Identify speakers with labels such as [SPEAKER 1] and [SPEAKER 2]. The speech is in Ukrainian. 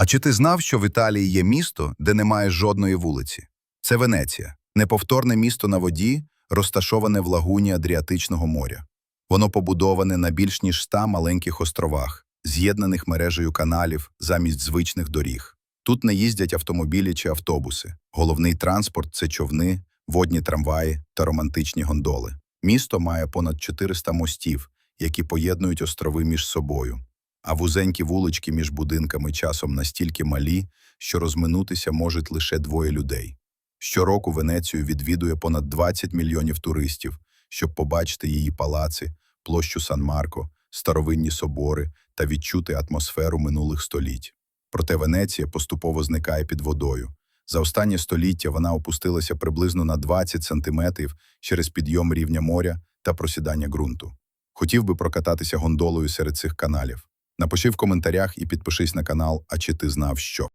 [SPEAKER 1] А чи ти знав, що в Італії є місто, де немає жодної вулиці? Це Венеція, неповторне місто на воді, розташоване в лагуні Адріатичного моря. Воно побудоване на більш ніж ста маленьких островах, з'єднаних мережею каналів замість звичних доріг. Тут не їздять автомобілі чи автобуси. Головний транспорт це човни, водні трамваї та романтичні гондоли. Місто має понад 400 мостів, які поєднують острови між собою. А вузенькі вулички між будинками часом настільки малі, що розминутися можуть лише двоє людей. Щороку Венецію відвідує понад 20 мільйонів туристів, щоб побачити її палаци, площу Сан-Марко, старовинні собори та відчути атмосферу минулих століть. Проте Венеція поступово зникає під водою. За останнє століття вона опустилася приблизно на 20 сантиметрів через підйом рівня моря та просідання ґрунту. Хотів би прокататися гондолою серед цих каналів. Напиши в коментарях і підпишись на канал, а чи ти знав що.